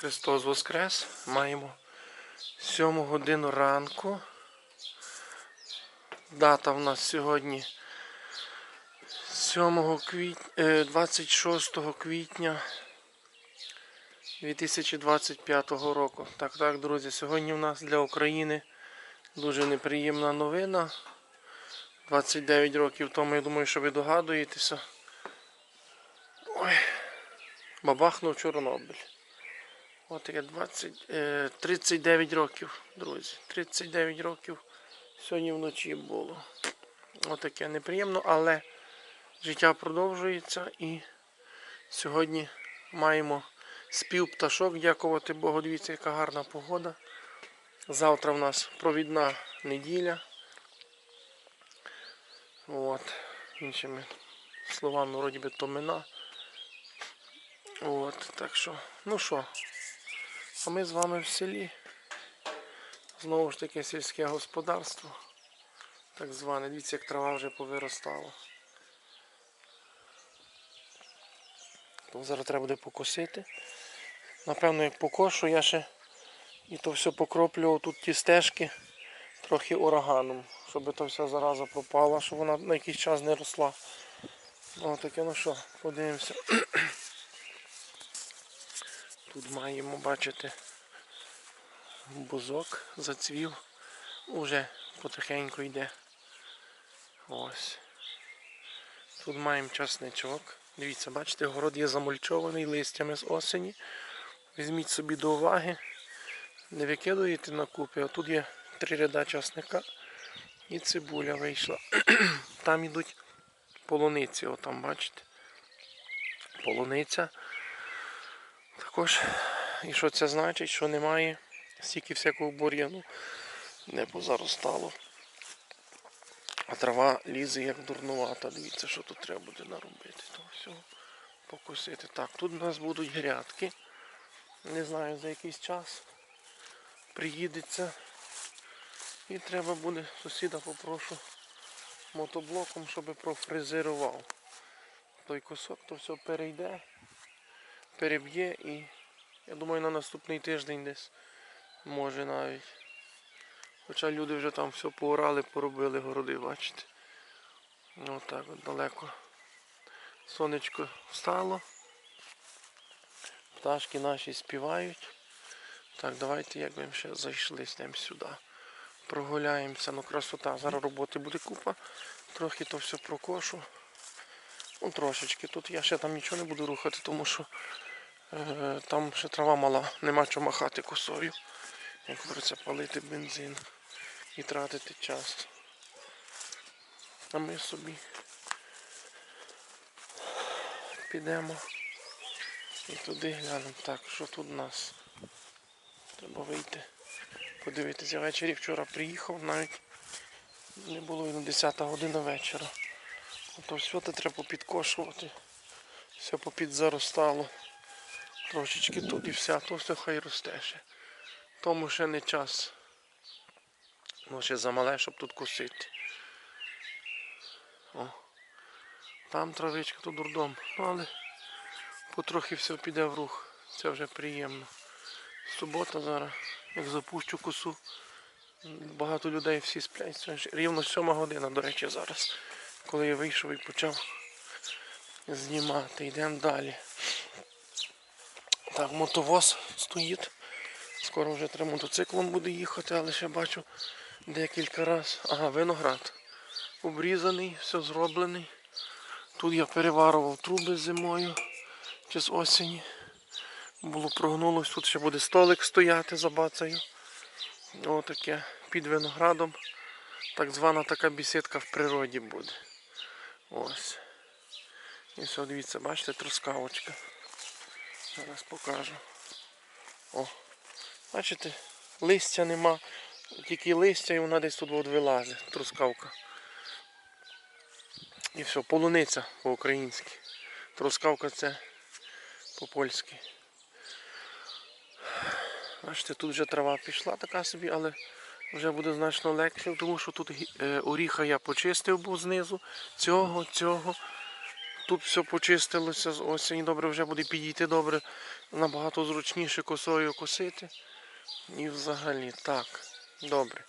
Христос Воскрес. Маємо 7 годину ранку. Дата в нас сьогодні 7 квітня, 26 квітня 2025 року. Так, так, друзі, сьогодні в нас для України дуже неприємна новина. 29 років тому, я думаю, що ви догадуєтеся. Ой, бабахнув Чорнобиль. От таке 20, е, 39 років, друзі. 39 років сьогодні вночі було. От таке неприємно, але життя продовжується і сьогодні маємо спів пташок. Дякувати Богу. Дивіться, яка гарна погода. Завтра в нас провідна неділя. От. Іншими словами, вроді би, то мина. От, так що, ну що, а ми з вами в селі. Знову ж таки сільське господарство. Так зване. Дивіться, як трава вже повиростала. То зараз треба буде покосити. Напевно, як покошу, я ще і то все покроплю тут ті стежки трохи ураганом, щоб то вся зараза пропала, щоб вона на якийсь час не росла. О, таке, ну що, подивимося. Тут маємо бачити бузок зацвів. Уже потихеньку йде. Ось. Тут маємо часничок. Дивіться, бачите, город є замульчований листями з осені. Візьміть собі до уваги. Не викидуєте на купи, а тут є три ряда часника і цибуля вийшла. Там ідуть полуниці, отам, бачите. Полуниця. Також, і що це значить, що немає стільки всякого бур'яну не позаростало. А трава лізе як дурнувата. Дивіться, що тут треба буде наробити. То всього покусити. Так, тут у нас будуть грядки. Не знаю за якийсь час приїдеться. І треба буде сусіда попрошу мотоблоком, щоб профрезерував. Той кусок то все перейде, переб'є і я думаю на наступний тиждень десь може навіть. Хоча люди вже там все поорали, поробили городи, бачите. Отак от далеко. Сонечко встало. Пташки наші співають. Так, давайте як ми ще зайшли ним сюди. Прогуляємося, ну красота. Зараз роботи буде купа. Трохи то все прокошу. Ну трошечки. Тут я ще там нічого не буду рухати, тому що там ще трава мала, нема чого махати косою. Як говориться, палити бензин і тратити час. А ми собі підемо і туди глянемо. Так, що тут у нас? Треба вийти. Подивитися ввечері. Вчора приїхав, навіть не було і на 10 година вечора. То все це треба підкошувати. Все попідзаростало. Трошечки тут і все, то все хай росте ще. Тому ще не час. Ну ще замале, щоб тут косити. О. Там травичка, тут дурдом. Ну, але потрохи все піде в рух. Це вже приємно. Субота зараз, як запущу косу. Багато людей всі сплять. Це Рівно сьома година, до речі, зараз. Коли я вийшов і почав знімати. Йдемо далі. Так, мотовоз стоїть. Скоро вже треба мотоциклом буде їхати, але ще бачу декілька разів. Ага, виноград. Обрізаний, все зроблений. Тут я переварував труби зимою чи з осені. Було прогнулось, тут ще буде столик стояти, забацаю. Отаке під виноградом. Так звана така бісідка в природі буде. Ось. І все, дивіться, бачите, трускавочка. Зараз покажу. О, бачите, листя нема, тільки листя і вона десь тут от вилазить, трускавка. І все, полуниця по-українськи. Трускавка це по-польськи. Бачите, тут вже трава пішла така собі, але вже буде значно легше, тому що тут е, оріха я почистив був знизу. Цього, цього. Тут все почистилося з осені, добре вже буде підійти добре, набагато зручніше косою косити. І взагалі, так, добре.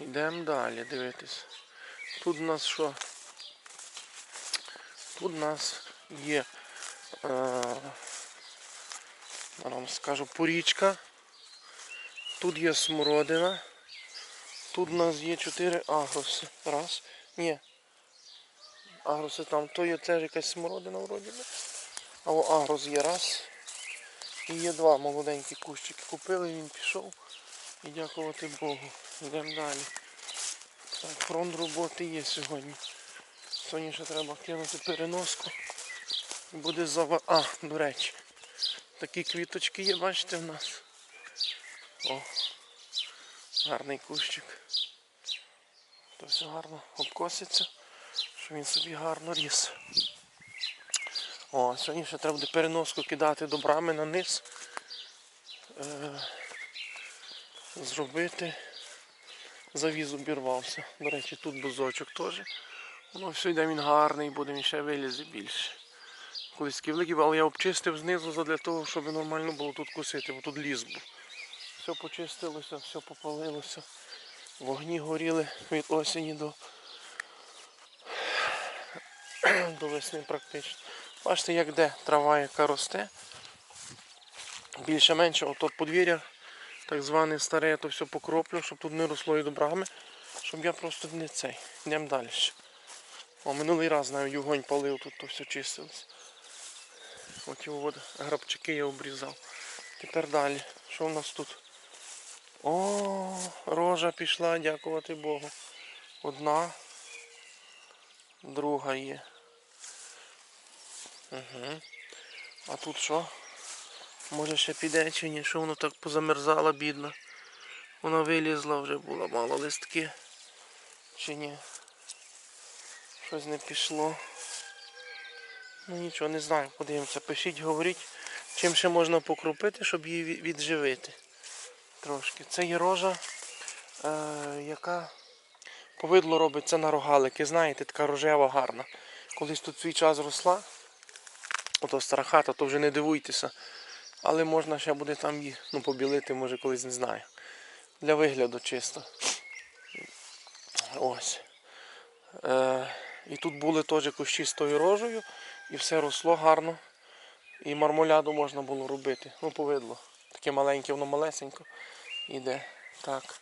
Йдемо далі дивитись. Тут у нас що? Тут у нас є, е, я вам скажу, порічка. Тут є смородина. Тут у нас є чотири агроси. Раз. Ні. Агроси там. То є теж якась смородина вроді. А о, агрос є раз. І є два молоденькі кущики. Купили, він пішов. І дякувати Богу. Йдемо далі. Так, фронт роботи є сьогодні. Сьогодні ще треба кинути переноску. Буде зава... А, до речі. Такі квіточки є, бачите, в нас. О, гарний кущик. То все гарно обкоситься, щоб він собі гарно ріс. О, сьогодні ще треба буде переноску кидати до брами на низ. Е, зробити. Завіз обірвався. До речі, тут бузочок теж. Воно все йде він гарний, буде він ще вилізе більше. Колись великий, але я обчистив знизу для того, щоб нормально було тут косити, бо тут ліс був. Все почистилося, все попалилося. Вогні горіли від осені до, до весни практично. Бачите, як де трава, яка росте. Більше-менше ото подвір'я, так зване старе, то все покроплю, щоб тут не росло і добрами, щоб я просто не цей. Йдемо далі. О, минулий раз навіть вогонь палив, тут то все чистилось. От його от грабчики я обрізав. Тепер далі. Що в нас тут? О, рожа пішла, дякувати Богу. Одна, друга є. Угу. А тут що? Може ще піде чи ні, що воно так позамерзало, бідно. Вона вилізла вже була, мало листки. Чи ні? Щось не пішло. Ну нічого, не знаю, подивимося. Пишіть, говоріть, чим ще можна покропити, щоб її відживити. Трошки. Це є рожа, е, яка повидло робиться на рогалики. Знаєте, така рожева гарна. Колись тут свій час росла. Ото стара хата, то вже не дивуйтеся. Але можна ще буде там її ну, побілити, може колись не знаю. Для вигляду чисто. Ось. Е, і тут були теж кущі з тою рожею, і все росло гарно. І мармоляду можна було робити. Ну, повидло. Таке маленьке, воно малесенько. Іде. Так.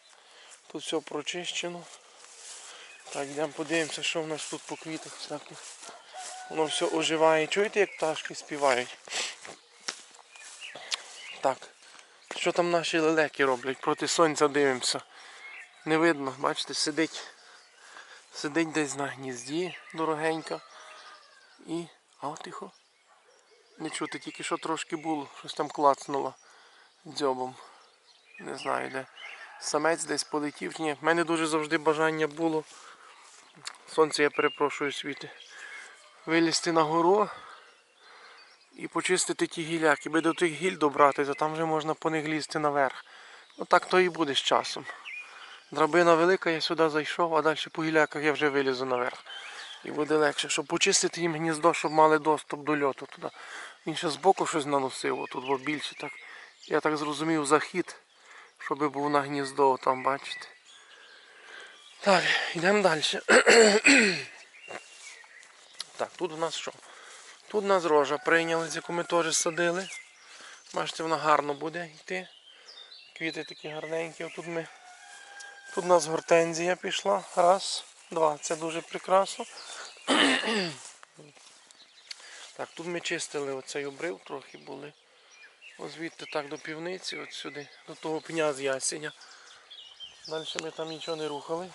Тут все прочищено. Так, йдемо подивимося, що в нас тут по квітах всяких. Воно все оживає. Чуєте, як пташки співають? Так. Що там наші лелеки роблять? Проти сонця дивимося. Не видно, бачите, сидить. Сидить десь на гнізді дорогенька. І... А тихо. Не чути, тільки що трошки було. Щось там клацнуло дзьобом. Не знаю де. Самець десь полетів. Ні, в мене дуже завжди бажання було. Сонце я перепрошую світи. Вилізти на гору і почистити ті гіляки. Би до тих гіль добратися, там вже можна по них лізти наверх. Ну так то і буде з часом. Драбина велика, я сюди зайшов, а далі по гіляках я вже вилізу наверх. І буде легше, щоб почистити їм гніздо, щоб мали доступ до льоту туди. Він ще збоку щось наносив, отут бо більше так. Я так зрозумів захід, щоб був на гніздо, там бачите. Так, йдемо далі. так, тут у нас що? Тут у нас рожа прийняли, з яку ми теж садили. Бачите, вона гарно буде йти. Квіти такі гарненькі. Отут ми Тут у нас гортензія пішла. Раз, два. Це дуже прекрасно. так, тут ми чистили оцей обрив, трохи були. Ось звідти так до півниці, от сюди, до того пня з ясеня. Далі ми там нічого не рухали.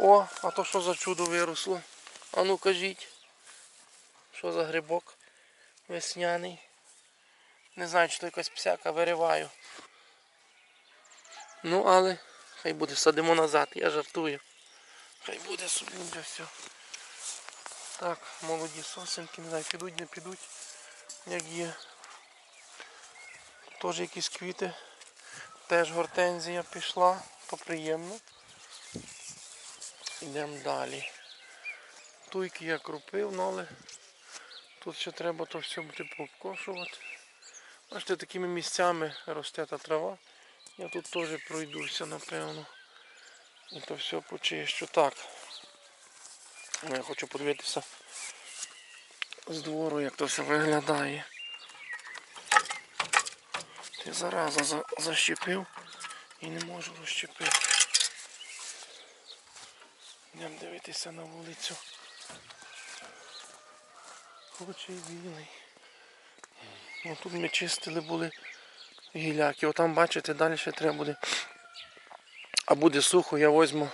О, а то що за чудо виросло? А ну кажіть. Що за грибок весняний? Не знаю, чи то якась псяка вириваю. Ну, але хай буде, садимо назад, я жартую. Хай буде собі вже все. Так, молоді сосенки, не знаю, підуть, не підуть, як є. Теж якісь квіти. Теж гортензія пішла, то приємно. Йдемо далі. Туйки я крупив, ну але Тут ще треба то все буде пообкошувати. Бачите, такими місцями росте та трава. Я тут теж пройдуся, напевно. І то все почищу. Так. Ну, Я хочу подивитися з двору, як то все виглядає. Ти зараза за, защепив і не можу розщепити. Йдемо дивитися на вулицю. Хоче білий. Ну, тут ми чистили були гіляки. Отам, бачите, далі ще треба буде. А буде сухо, я візьму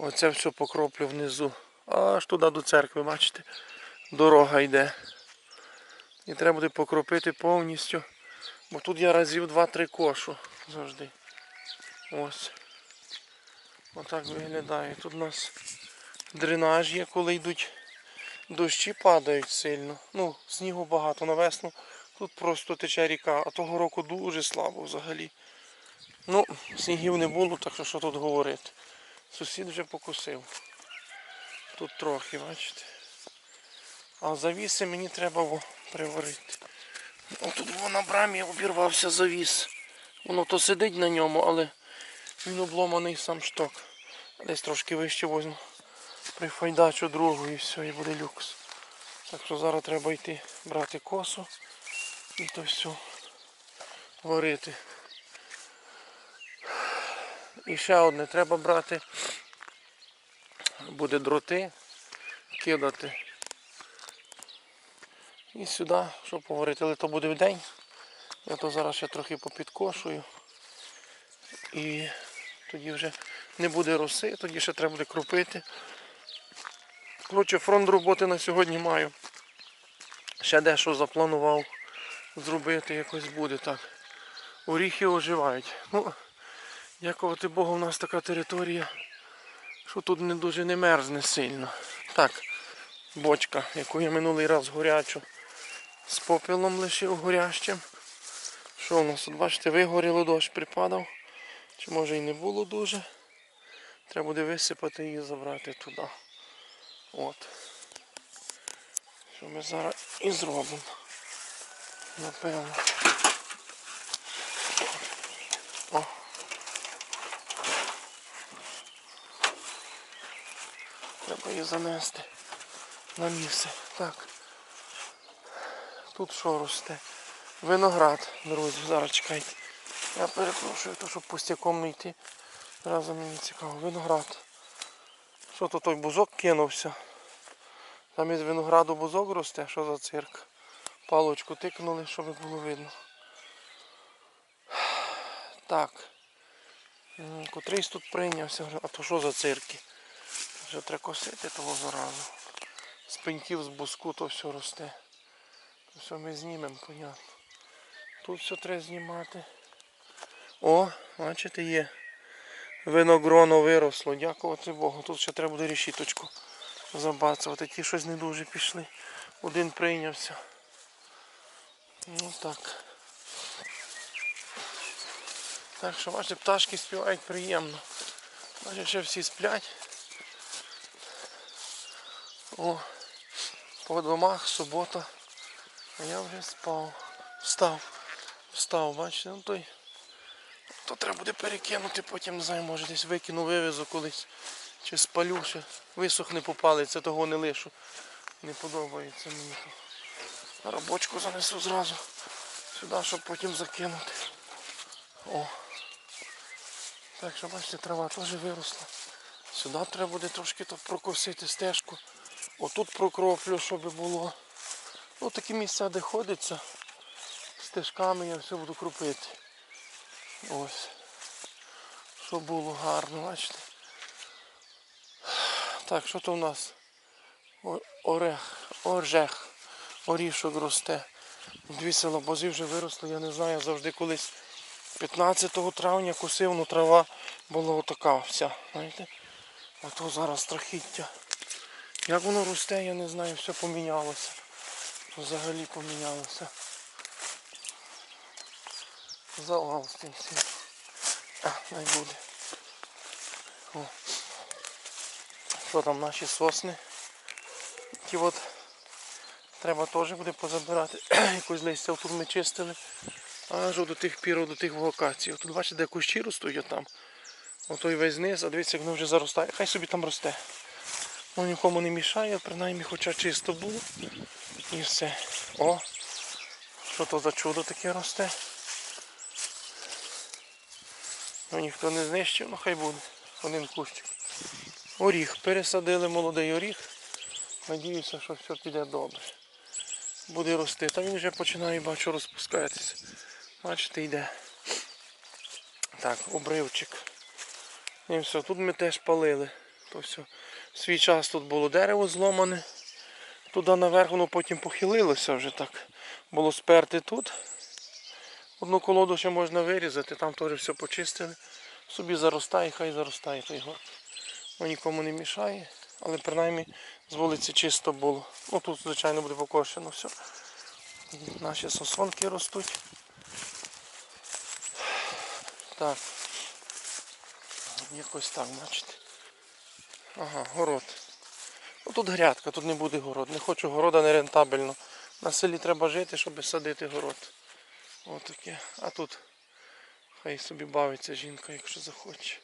оце все покроплю внизу. Аж туди до церкви, бачите, дорога йде. І треба буде покропити повністю. Бо тут я разів 2-3 кошу завжди. Ось. Отак виглядає. Тут у нас дренаж є, коли йдуть дощі падають сильно. Ну, снігу багато на весну. Тут просто тече ріка, а того року дуже слабо взагалі. Ну, снігів не було, так що що тут говорити. Сусід вже покусив. Тут трохи, бачите. А завіси мені треба приварити. О, тут во на брамі обірвався завіс. Воно то сидить на ньому, але він обломаний сам шток. Десь трошки вище возьму. Прифайдачу другу і все, і буде люкс. Так що зараз треба йти брати косу і то все варити. І ще одне, треба брати, буде дроти, кидати. І сюди, щоб поварити, але то буде в день. Я то зараз ще трохи попідкошую. І тоді вже не буде роси, тоді ще треба буде кропити. Коротше, фронт роботи на сьогодні маю. Ще дещо запланував зробити, якось буде так. Оріхи оживають. Ну, дякувати Богу, в нас така територія, що тут не дуже не мерзне сильно. Так, бочка, яку я минулий раз горячу з попелом лишив горящим. Що у нас тут, бачите, вигоріло дощ припадав. Чи може і не було дуже. Треба буде висипати її забрати туди. От. Що ми зараз і зробимо. Напевно. О. Треба її занести на місце. Так. Тут що росте? Виноград, друзі, зараз чекайте. Я перепрошую, то щоб пустяком не йти. Разом мені цікаво. Виноград. Що то той бузок кинувся? Там із винограду бузок росте, що за цирк? Палочку тикнули, щоб було видно. Так. Котрийсь тут прийнявся, а то що за цирки? Вже треба косити того заразу. З пеньків, з бузку то все росте. То все ми знімемо, понятно. Тут все треба знімати. О, бачите, є. Виногроно виросло, дякувати Богу. Тут ще треба буде решіточку забацувати. Ті щось не дуже пішли. Один прийнявся. Ну так. Так що бачите, пташки співають приємно. Бачите, ще всі сплять. О, по домах субота. А я вже спав. Встав. Встав, бачите, ну той. То треба буде перекинути, потім не знаю, може десь викину, вивезу колись. Чи спалю ще. Висохне попалиться, того не лишу. Не подобається мені. Робочку занесу зразу сюди, щоб потім закинути. О. Так що бачите, трава теж виросла. Сюди треба буде трошки то прокосити стежку. Отут прокроплю, щоб було. Ну такі місця, де ходиться. Стежками я все буду кропити. Ось. Щоб було гарно, бачите. Так, що то в нас? Орех, оржех, орішок росте. Дві силобози вже виросли, я не знаю, завжди колись 15 травня косив, ну трава була отака вся. Знаєте? А то зараз страхіття. Як воно росте, я не знаю, все помінялося. Взагалі помінялося. Завал з. А, най буде. О. Що там наші сосни? Ті от Треба теж буде позабирати. Якось листя тут ми чистили. Аж до тих пір, до тих локацій. Тут бачите, де кущі ростуть там. Отой весь низ, а дивіться, як воно вже заростає. Хай собі там росте. Воно нікому не мішає, принаймні хоча чисто було. І все. О! Що то за чудо таке росте? Ну ніхто не знищив, ну хай буде. Один кущик. Оріх. Пересадили молодий оріх. Надіюся, що все піде добре. Буде рости. Та він вже починає, бачу, розпускатися. Бачите, йде. Так, обривчик. І все, тут ми теж палили. То все. В свій час тут було дерево зломане. Туди наверх воно потім похилилося вже так. Було сперти тут. Одну колоду ще можна вирізати, там теж все почистили. Собі заростає, хай заростає той горб. Ну, нікому не мішає, але принаймні з вулиці чисто було. Ну тут, звичайно, буде покошено все. Наші сосонки ростуть. Так. Якось так, бачите. Ага, город. Ну тут грядка, тут не буде город. Не хочу города не рентабельно. На селі треба жити, щоб садити город. Отаке. А тут хай собі бавиться жінка, якщо захоче.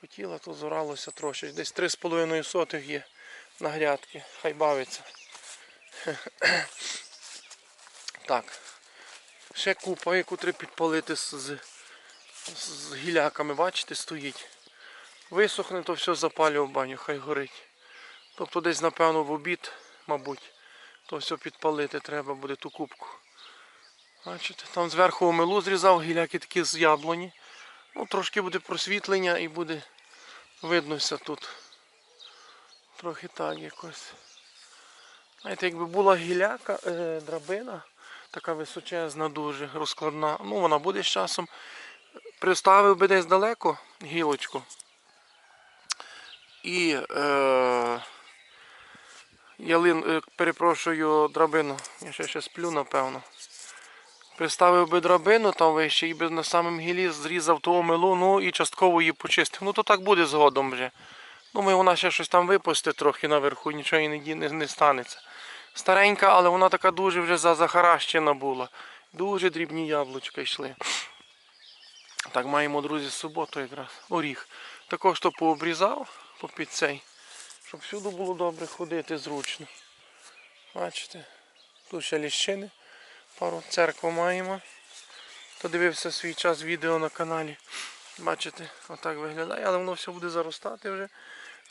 Хотіла, то зоралося трошки. Десь 3,5 сотих є на грядки. Хай бавиться. Так. Ще купа, яку треба підпалити з, з, гіляками, бачите, стоїть. Висохне, то все запалює в баню, хай горить. Тобто десь, напевно, в обід, мабуть, то все підпалити треба буде ту кубку. Бачите, там зверху омелу зрізав, гіляки такі з яблуні. Ну, трошки буде просвітлення і буде виднося тут. Трохи так якось. Знаєте, якби була гіляка, е, драбина, така височезна, дуже розкладна. Ну, вона буде з часом. Приставив би десь далеко гілочку. І е, ялин, е, перепрошую, драбину. Я ще ще сплю, напевно. Приставив би драбину там вище і би на самому гілі зрізав ту омелу, ну і частково її почистив. Ну то так буде згодом вже. Думаю, вона ще щось там випустить трохи наверху, нічого і не, не, не станеться. Старенька, але вона така дуже вже за- захаращена була. Дуже дрібні яблучка йшли. Так, маємо, друзі, суботу якраз. Оріх. Також то пообрізав попід цей, щоб всюди було добре ходити зручно. Бачите? Тут ще ліщини. Пару церкву маємо. Хто дивився свій час відео на каналі. Бачите, отак виглядає, але воно все буде заростати вже.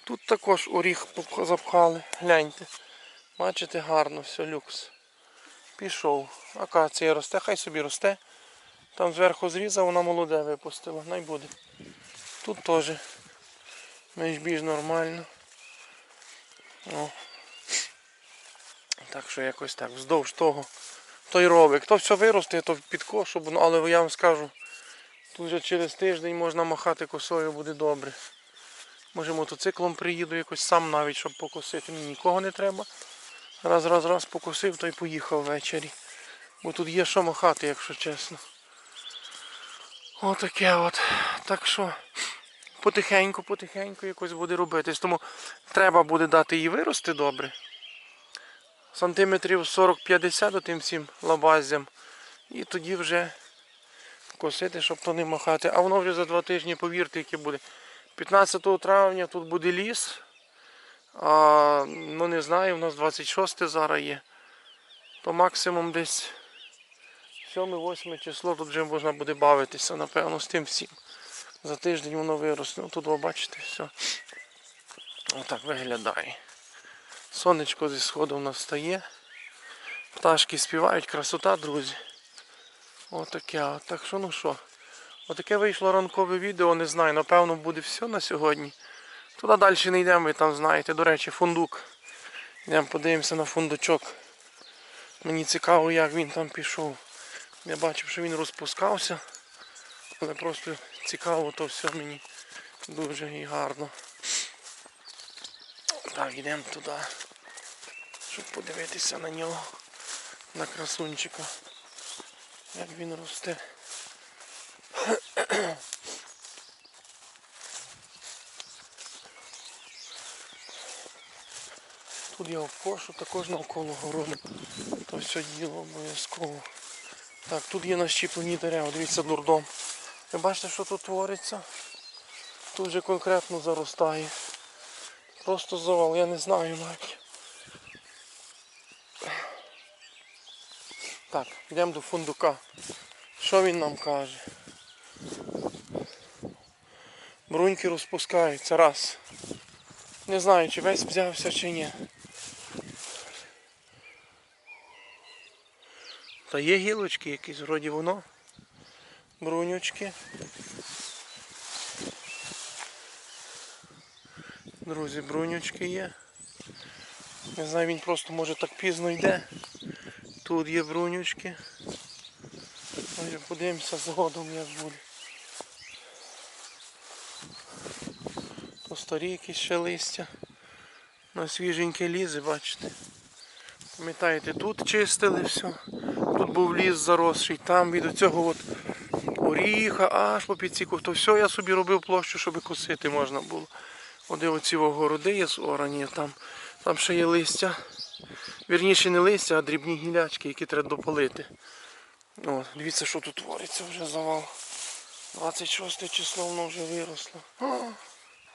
Тут також оріх запхали. Гляньте. Бачите, гарно, все, люкс. Пішов. Акація росте, хай собі росте. Там зверху зрізав, вона молоде випустила. Най буде. Тут теж більш нормально. О. Так що якось так, вздовж того. Той ровик. То все виросте, то під кошу, ну, але я вам скажу, тут вже через тиждень можна махати косою, буде добре. Може мотоциклом приїду якось сам навіть, щоб покосити. Мені нікого не треба. Раз, раз, раз покосив, то й поїхав ввечері. Бо тут є що махати, якщо чесно. Отаке от. Так що потихеньку, потихеньку якось буде робитись. Тому треба буде дати їй вирости добре. Сантиметрів 40-50 тим всім лабазям. І тоді вже косити, щоб то не махати. А воно вже за два тижні, повірте, яке буде. 15 травня тут буде ліс. А, ну не знаю, у нас 26 зараз є. То максимум десь 7-8 число тут вже можна буде бавитися, напевно, з тим всім. За тиждень воно виросте. Ну тут ви бачите, все. Отак виглядає. Сонечко зі сходу в нас стає. Пташки співають, красота, друзі. Отаке. от. Так що ну що. Отаке вийшло ранкове відео, не знаю, напевно буде все на сьогодні. Туди далі не йдемо, ви там знаєте. До речі, фундук. Йдемо подивимося на фундучок. Мені цікаво, як він там пішов. Я бачив, що він розпускався. Але просто цікаво то все мені дуже і гарно. Так, йдемо туди, щоб подивитися на нього, на красунчика, як він росте. Тут я обкошу також навколо городу. То все діло обов'язково. Так, тут є нащіплені дерева, дивіться дурдом. Ви бачите, що тут твориться? Тут вже конкретно заростає. Просто завал, я не знаю навіть. Так, йдемо до фундука. Що він нам каже? Бруньки розпускаються раз. Не знаю, чи весь взявся чи ні. Та є гілочки якісь, вроді воно. Брунючки. Друзі, брунючки є. Не знаю, він просто може так пізно йде. Тут є брунючки. Ось Подивимося згодом як буде. То старі якісь ще листя. На свіженьке лізе, бачите. Пам'ятаєте, тут чистили все. Тут був ліс заросший, там від цього от оріха, аж по підсіку. То все я собі робив площу, щоб косити можна було. Оде оці городи є зорані, там, там ще є листя. Вірніше не листя, а дрібні гілячки, які треба допалити. О, дивіться, що тут твориться вже завал. 26 число воно вже виросло.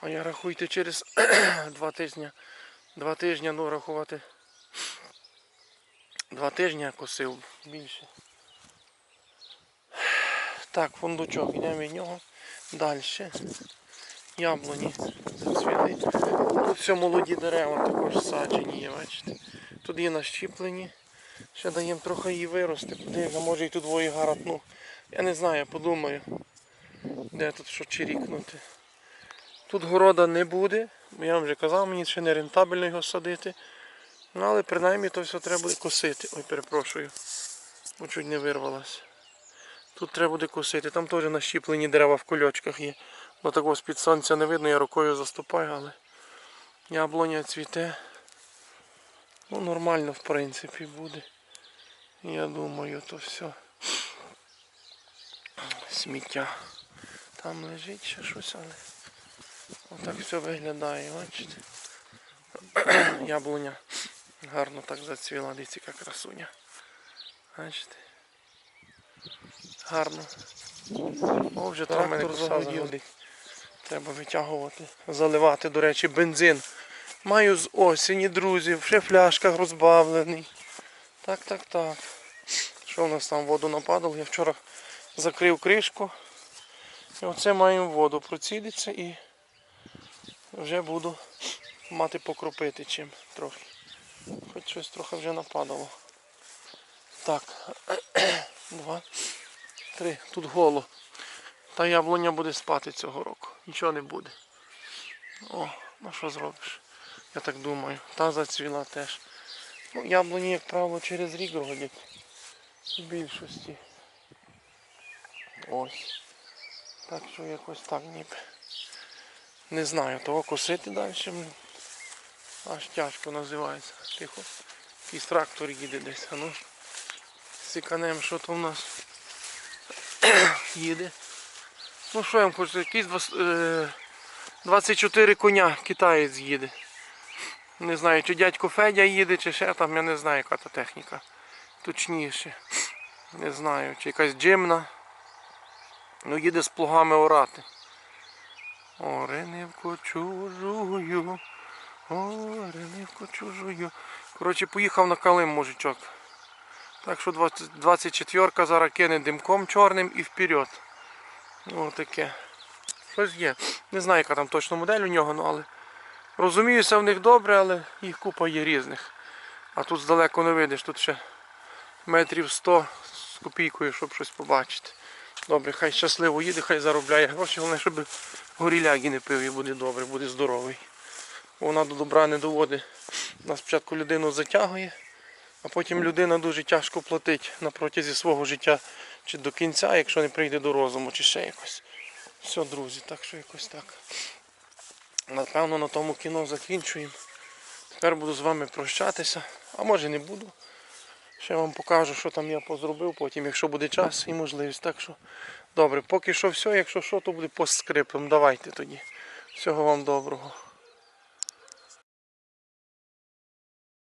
А я рахуйте через два тижні. Два тижні, ну рахувати. Два тижні я косив більше. Так, фундучок, йдемо від нього. Далі. Яблуні зацвіли. Тут все молоді дерева також саджені є, бачите. Тут є нащіплені. Ще даємо трохи її вирости. Подивимося, може і тут двоє гаратну. Я не знаю, я подумаю. Де тут що чирікнути. Тут города не буде, бо я вам вже казав, мені ще не рентабельно його садити. Ну але принаймні то все треба буде косити. Ой, перепрошую. Бо чуть не вирвалося. Тут треба буде косити. Там теж нащіплені дерева в кульочках є. Ну такого з-під сонця не видно, я рукою заступаю, але яблуня цвіте. Ну нормально в принципі буде. Я думаю, то все. Сміття. Там лежить ще щось, але отак все виглядає, бачите. Яблуня гарно так зацвіла, дивіться, яка красуня. Бачите? Гарно. О, вже трактор загодів. Треба витягувати, заливати, до речі, бензин. Маю з осені, друзі, ще фляшках розбавлений. Так, так, так. Що в нас там воду нападало? Я вчора закрив кришку. І оце маємо воду. Процідиться і вже буду мати покропити чим трохи. Хоч щось трохи вже нападало. Так, два, три. Тут голо. Та яблуня буде спати цього року. Нічого не буде. О, ну що зробиш? Я так думаю. Та зацвіла теж. Ну, яблуні, як правило, через рік родять. В більшості. Ось. Так що якось так ніби. Не знаю, того косити далі. Аж тяжко називається. Тихо. Якийсь трактор їде десь. А ну. Сіканем, що то в нас їде. Ну що я вам хочу, якісь два- е, 24 коня китаєць їде. Не знаю, чи дядько Федя їде, чи ще там, я не знаю, яка та техніка. Точніше. Не знаю, чи якась джимна. Ну їде з плугами орати. Оренивку чужую. Оренивку чужую. Коротше, поїхав на Калим мужичок. Так що 24-ка зараз кине димком чорним і вперед. Ось таке. Щось є. Не знаю, яка там точно модель у нього, ну, але розуміюся в них добре, але їх купа є різних. А тут здалеку не видиш, тут ще метрів 100 з копійкою, щоб щось побачити. Добре, хай щасливо їде, хай заробляє гроші, головне, щоб горіляги не пив і буде добре, буде здоровий. Вона до добра не доводить. Нас спочатку людину затягує, а потім людина дуже тяжко платить на протязі свого життя чи до кінця, якщо не прийде до розуму, чи ще якось. Все, друзі, так що якось так. Напевно, на тому кіно закінчуємо. Тепер буду з вами прощатися, а може не буду. Ще вам покажу, що там я позробив потім, якщо буде час і можливість. Так що добре, поки що все, якщо що, то буде постскриптом. Давайте тоді. Всього вам доброго.